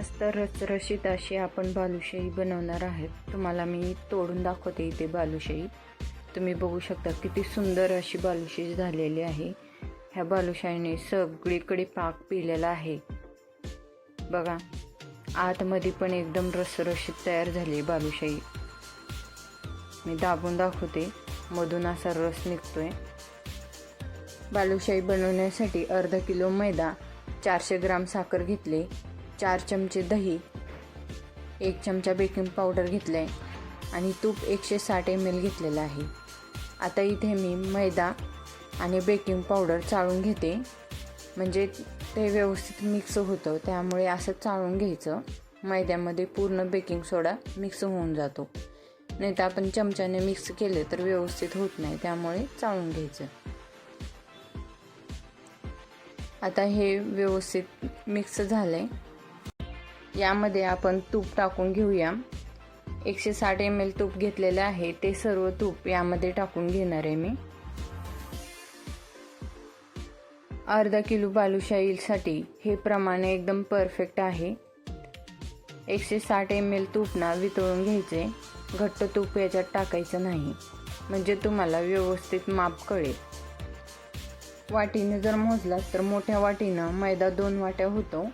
मस्त रसरशीत अशी आपण बालुशाही बनवणार आहेत. तुम्हाला मी तोडून दाखवते इथे बालुशाही. तुम्ही बघू शकता किती सुंदर अशी बालुशाही झालेली आहे. ह्या बालुशाहीने सगळीकडे पाक पिलेला आहे. बघा आतमध्ये पण एकदम रसरशीत तयार झाली आहे बालुशाही. मी दाबून दाखवते मधून असा रस निघतोय. बालुशाही बनवण्यासाठी अर्धा किलो मैदा चारशे ग्राम साखर घेतले. चार चमचे दही एक चमचा बेकिंग पावडर घेतलं आहे आणि तूप एकशे साठ एम एल घेतलेलं आहे. आता इथे मी मैदा आणि बेकिंग पावडर चाळून घेते. म्हणजे ते व्यवस्थित मिक्स होतं त्यामुळे असं चाळून घ्यायचं. मैद्यामध्ये पूर्ण बेकिंग सोडा मिक्स होऊन जातो. नाही तर आपण चमच्याने मिक्स केले तर व्यवस्थित होत नाही त्यामुळे चाळून घ्यायचं. आता हे व्यवस्थित मिक्स झालं आहे यामध्ये आपण तूप टाकून घेऊया. एकशे साठ एम एल तूप घेतलेलं आहे. ते सर्व तूप यामध्ये टाकून घेणार आहे मी. अर्धा किलो बालुशाहीसाठी हे प्रमाण एकदम परफेक्ट आहे. एकशे साठ एम एल तूपना वितळून घ्यायचे. घट्ट तूप याच्यात टाकायचं नाही. म्हणजे तुम्हाला व्यवस्थित माप कळेल. वाटीने जर मोजलात तर मोठ्या वाटीनं मैदा दोन वाट्या होतो.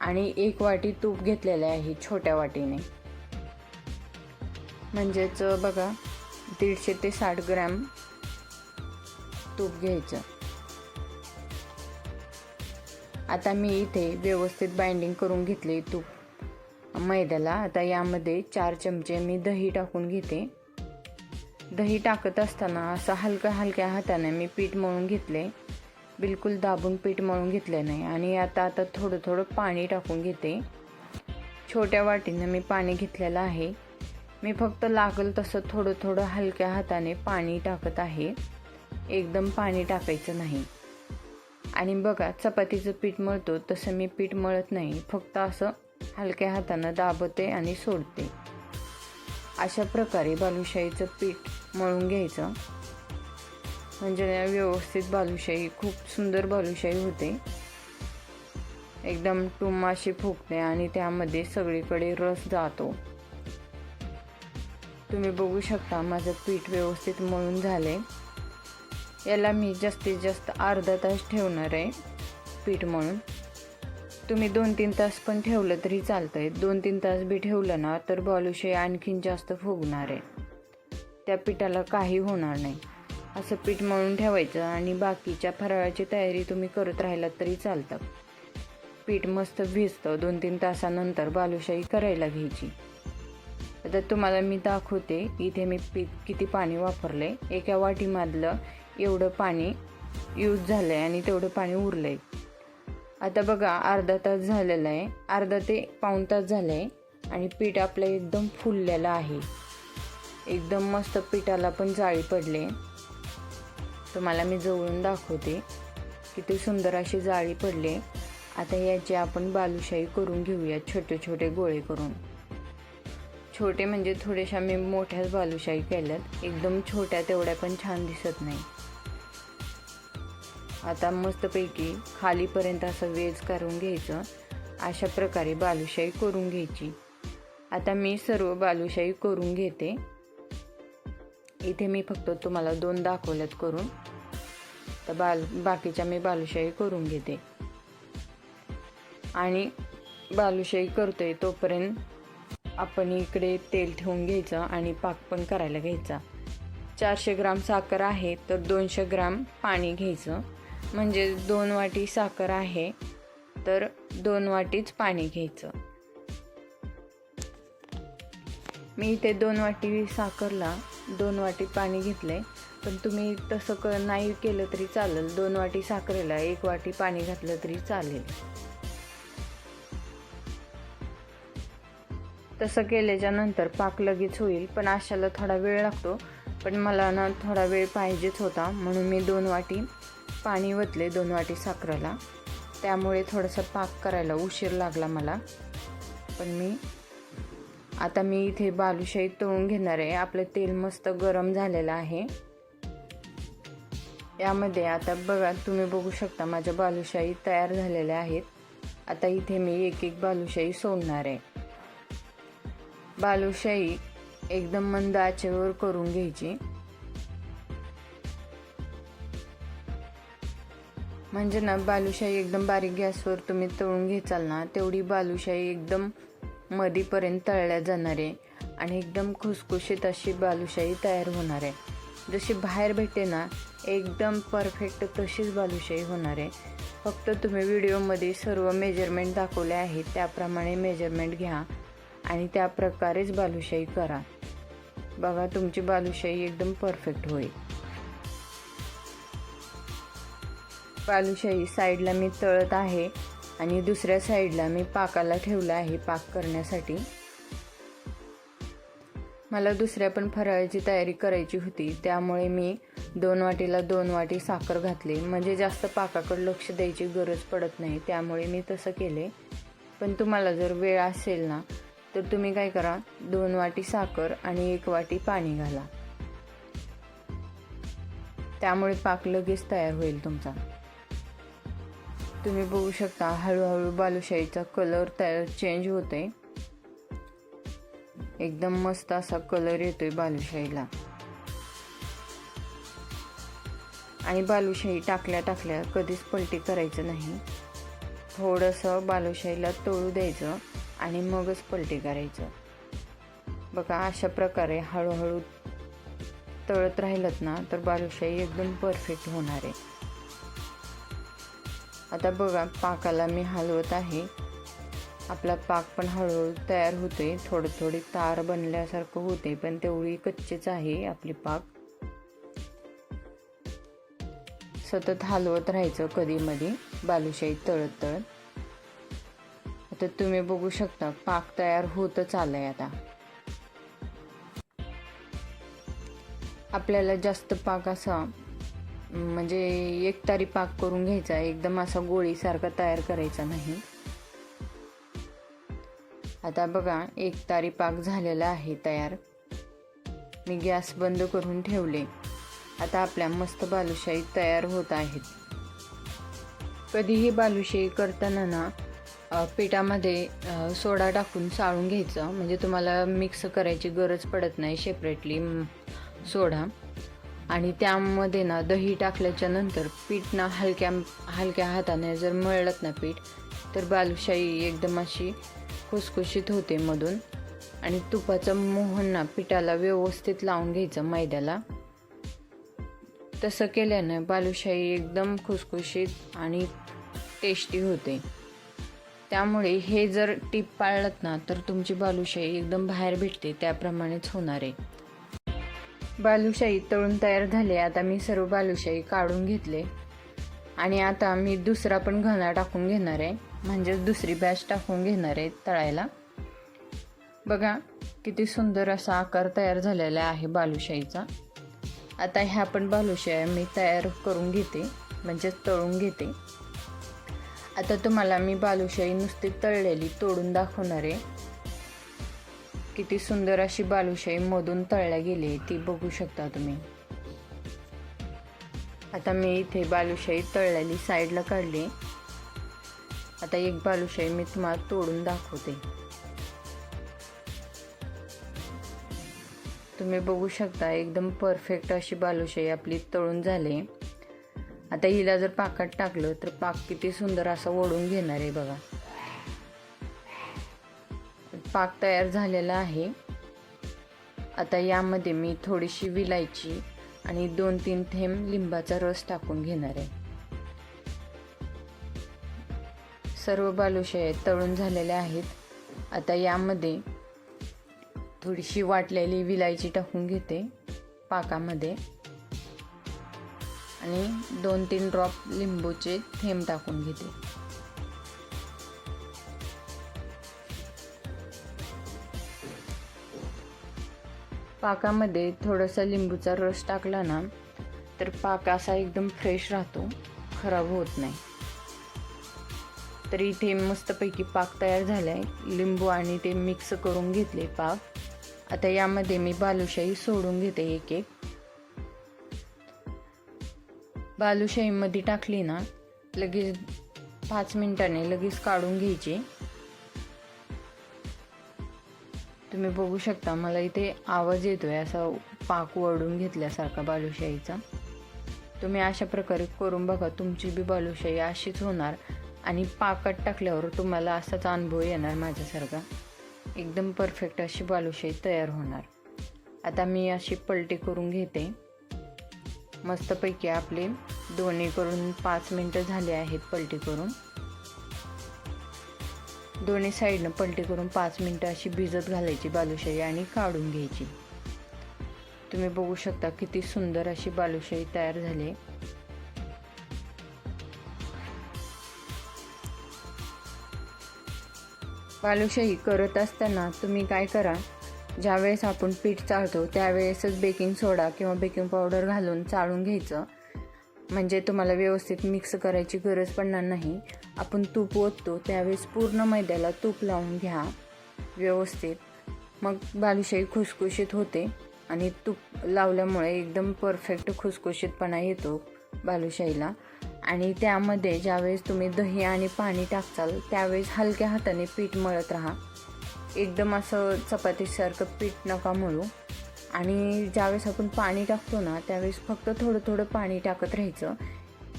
आणि एक वाटी तूप घेतलेलं आहे छोट्या वाटीने. म्हणजेच बघा दीडशे ते साठ ग्रॅम तूप घ्यायचं. आता मी इथे व्यवस्थित बाइंडिंग करून घेतले तूप. मैद्याला आता यामध्ये चार चमचे मी दही टाकून घेते. दही टाकत असताना असं हलक्या हलक्या हाताने मी पीठ मळून घेतले. बिलकुल दाबून पीठ मळून घेतले नाही. आणि आता आता थोडं थोडं पाणी टाकून घेते. छोट्या वाटीनं मी पाणी घेतलेलं आहे. मी फक्त लागेल तसं थोडं थोडं हलक्या हाताने पाणी टाकत आहे. एकदम पाणी टाकायचं नाही. आणि बघा चपातीचं पीठ मळतो तसं मी पीठ मळत नाही. फक्त असं हलक्या हातानं दाबते आणि सोडते. अशा प्रकारे बालुशाहीचं पीठ मळून घ्यायचं. म्हणजे व्यवस्थित बालुशाही खूप सुंदर बालुशाही होते. एकदम टुमाशी फुगते आणि त्यामध्ये सगळीकडे रस जातो. तुम्ही बघू शकता माझं पीठ व्यवस्थित मळून झाले याला मी जास्तीत जास्त अर्धा तास ठेवणार आहे पीठ मळून. तुम्ही दोन तीन तास पण ठेवलं तरी चालतं आहे दोन तीन तास बी ठेवलं ना तर बालुशाही आणखीन जास्त फुगणार आहे. त्या पिठाला काही होणार नाही. असं पीठ मळून ठेवायचं आणि बाकीच्या फराळाची तयारी तुम्ही करत राहिलात तरी चालतं. पीठ मस्त भिजतं. दोन तीन तासानंतर बालुशाही करायला घ्यायची. आता तुम्हाला मी दाखवते इथे मी पीठ किती पाणी वापरले. एका वाटीमधलं एवढं पाणी यूज झालं आहे आणि तेवढं पाणी उरलं आहे आता बघा अर्धा तास झालेला आहे. अर्धा ते पाऊण तास झालं आहे आणि पीठ आपलं एकदम फुललेलं आहे. एकदम मस्त पिठाला पण जाळी पडले. तुम्हाला मी जवळून दाखवते किती सुंदर अशी जाळी पडले. आता याची आपण बालुशाही करून घेऊया छोटे छोटे गोळे करून. छोटे म्हणजे थोड्याशा मी मोठ्याच बालुशाही केल्यात. एकदम छोट्या तेवढ्या पण छान दिसत नाही. आता मस्तपैकी खालीपर्यंत असं वेज करून घ्यायचं. अशा प्रकारे बालुशाही करून घ्यायची. आता मी सर्व बालुशाही करून घेते. इथे मी फक्त तुम्हाला दोन दाखवल्यात करून. तर बाल बाकीच्या मी बालुशाही करून घेते. आणि बालुशाही करतोय तोपर्यंत आपण इकडे तेल ठेवून घ्यायचं आणि पाक पण करायला घ्यायचा. चारशे ग्राम साखर आहे तर दोनशे ग्राम पाणी घ्यायचं. म्हणजे दोन वाटी साखर आहे तर दोन वाटीच पाणी घ्यायचं. मी इथे दोन वाटी साखरला दोन वाटी पाणी घेतलं आहे पण तुम्ही तसं क नाही केलं तरी चालेल. दोन वाटी साखरेला एक वाटी पाणी घातलं तरी चालेल. तसं केल्याच्यानंतर पाक लगेच होईल. पण अशाला थोडा वेळ लागतो. पण मला ना थोडा वेळ पाहिजेच होता. म्हणून मी दोन वाटी पाणी वतले दोन वाटी साखरेला. त्यामुळे थोडासा पाक करायला उशीर लागला मला. पण मी आता मी इथे बालुशाही तळून घेणार आहे. आपलं तेल मस्त गरम झालेलं आहे. यामध्ये आता बघा तुम्ही बघू शकता माझ्या बालुशाही तयार झालेल्या आहेत. आता इथे मी एक एक बालुशाही सोडणार आहे. बालुशाही एकदम मंद आचेवर करून घ्यायची. म्हणजे ना बालुशाही एकदम बारीक गॅसवर तुम्ही तळून घेचाल ना तेवढी बालुशाही एकदम मधीपर्यंत तळल्या जाणार आहे आणि एकदम खुसखुशीत अशी बालुशाही तयार होणार आहे. जशी बाहेर भेटते ना एकदम परफेक्ट तशीच बालुशाही होणार आहे. फक्त तुम्ही व्हिडिओमध्ये सर्व मेजरमेंट दाखवले आहेत त्याप्रमाणे मेजरमेंट घ्या आणि त्या प्रकारेच बालुशाही करा. बघा तुमची बालुशाही एकदम परफेक्ट होईल. बालुशाही साईडला मी तळत आहे. आणि दुसऱ्या साईडला मी पाकाला ठेवलं आहे पाक करण्यासाठी. मला दुसऱ्या पण फराळाची तयारी करायची होती त्यामुळे मी दोन वाटीला दोन वाटी साखर घातली. म्हणजे जास्त पाकाकडे लक्ष द्यायची गरज पडत नाही त्यामुळे मी तसं केले. पण तुम्हाला जर वेळ असेल ना तर तुम्ही काय करा दोन वाटी साखर आणि एक वाटी पाणी घाला. त्यामुळे पाक लगेच तयार होईल तुमचा. तुम्ही बघू शकता हळूहळू बालुशाहीचा कलर तयार चेंज होतोय. एकदम मस्त असा कलर येतोय बालुशाहीला. आणि बालुशाही टाकल्या टाकल्या कधीच पलटी करायचं नाही. थोडंसं बालुशाहीला तळू द्यायचं आणि मगच पलटी करायचं. बघा अशा प्रकारे हळूहळू तळत राहिलं ना तर बालुशाही एकदम परफेक्ट होणार आहे. आता बघा पाकाला मी हलवत आहे. आपला पाक पण हळूहळू तयार होते थोडं थोडी तार बनल्यासारखं होते पण तेवढी कच्चीच आहे आपली पाक. सतत हलवत राहायचं कधीमध्ये बालुशाही तळत तळत आता तुम्ही बघू शकता पाक तयार होतच आलाय आता. आपल्याला जास्त पाक असा म्हणजे एक तारी पाक करून घ्यायचा एकदम असा गोळीसारखा तयार करायचा नाही. आता बघा एक तारी पाक झालेला आहे तयार. मी गॅस बंद करून ठेवले. आता आपल्या मस्त बालुशाही तयार होत आहेत. कधीही बालुशाही करताना ना पिठामध्ये सोडा टाकून चाळून घ्यायचं. म्हणजे तुम्हाला मिक्स करायची गरज पडत नाही सेपरेटली सोडा. आणि त्यामध्ये ना दही टाकल्याच्या नंतर पीठ ना हलक्या हलक्या हाताने जर मळलत ना पीठ तर बालुशाही एकदम अशी खुसखुशीत होते मधून. आणि तुपाचं मोहन ना पिठाला व्यवस्थित लावून घ्यायचं मैद्याला. तसं केल्यानं बालुशाही एकदम खुसखुशीत आणि टेस्टी होते. त्यामुळे हे जर टीप पाळलत ना तर तुमची बालुशाही एकदम बाहेर भेटते त्याप्रमाणेच होणार आहे. बालुशाही तळून तयार झाले. आता मी सर्व बालुशाही काढून घेतले. आणि आता मी दुसरा पण घणा टाकून घेणार आहे. म्हणजेच दुसरी बॅच टाकून घेणार आहे तळायला. बघा किती सुंदर असा आकार तयार झालेला आहे बालुशाहीचा. आता ह्या पण बालुशाही मी तयार करून घेते. म्हणजेच तळून घेते. आता तुम्हाला मी बालुशाही नुसती तळलेली तोडून दाखवणार आहे. किती सुंदर अशी बालुशाही मधून तळल्या गेली ती बघू शकता तुम्ही. आता मी इथे बालुशाही तळलेली साईडला काढली. आता एक बालुशाही मी तुम्हाला तोडून दाखवते. तुम्ही बघू शकता एकदम परफेक्ट अशी बालुशाही आपली तळून झाली. आता हिला जर पाकात टाकलं तर पाक किती सुंदर असं ओढून घेणार आहे बघा. पाक तयार झालेला आहे. आता यामध्ये मी थोडीशी विलायची आणि दोन तीन थेंब लिंबाचा रस टाकून घेणार आहे. सर्व बालुशाही तळून झालेल्या आहेत. आता यामध्ये थोडीशी वाटलेली विलायची टाकून घेते पाकामध्ये. आणि दोन तीन ड्रॉप लिंबूचे थेंब टाकून घेते. पाकामध्ये थोडासा लिंबूचा रस टाकला ना तर पाक असा एकदम फ्रेश राहतो खराब होत नाही. तर इथे मस्तपैकी पाक तयार झाला आहे लिंबू आणि ते मिक्स करून घेतले पाक. आता यामध्ये मी बालुशाही सोडून घेते एक एक बालुशाहीमध्ये टाकली ना लगेच पाच मिनिटाने लगेच काढून घ्यायची. तुम्ही बघू शकता मला इथे आवाज येतोय असा पाक वळून घेतल्यासारखा बालुशाहीचा. तुम्ही अशा प्रकारे करून बघा तुमची बी बालुशाही अशीच होणार आणि पाकात टाकल्यावर तुम्हाला असाच अनुभव येणार माझ्यासारखा. एकदम परफेक्ट अशी बालुशाही तयार होणार. आता मी अशी पलटी करून घेते. मस्तपैकी आपले दोन्ही करून पाच मिनटं झाले आहेत पलटी करून. दोन्ही साईडनं पलटी करून पाच मिनटं अशी भिजत घालायची बालुशाही आणि काढून घ्यायची. तुम्ही बघू शकता किती सुंदर अशी बालुशाही तयार झाली आहे. बालुशाही करत असताना तुम्ही काय करा ज्यावेळेस आपण पीठ चाळतो त्यावेळेसच बेकिंग सोडा किंवा बेकिंग पावडर घालून चाळून घ्यायचं. म्हणजे तुम्हाला व्यवस्थित मिक्स करायची गरज पडणार नाही. आपण तूप ओततो त्यावेळेस पूर्ण मैद्याला तूप लावून घ्या. व्यवस्थित. मग बालुशाही खुसखुशीत होते आणि तूप लावल्यामुळे एकदम परफेक्ट खुसखुशीतपणा येतो बालुशाहीला. आणि त्यामध्ये ज्यावेळेस तुम्ही दही आणि पाणी टाकचाल त्यावेळेस हलक्या हाताने पीठ मळत राहा. एकदम असं चपातीसारखं पीठ नका मळू. आणि ज्यावेळेस आपण पाणी टाकतो ना त्यावेळेस फक्त थोडं थोडं पाणी टाकत राहायचं.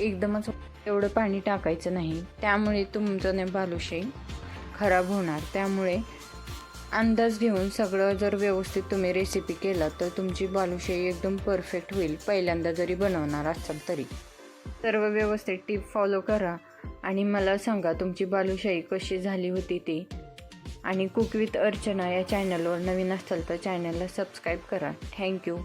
एकदमच एवढं पाणी टाकायचं नाही. त्यामुळे तुमचं नाही बालुशाही खराब होणार. त्यामुळे अंदाज घेऊन सगळं जर व्यवस्थित तुम्ही रेसिपी केलं तर तुमची बालुशाही एकदम परफेक्ट होईल. पहिल्यांदा जरी बनवणार असाल तरी. सर्व व्यवस्थित टीप फॉलो करा आणि मला सांगा तुमची बालुशाही कशी झाली होती ती. आणि कुक विथ अर्चना या चॅनलवर नवीन असाल तर चॅनलला सबस्क्राईब करा. थँक्यू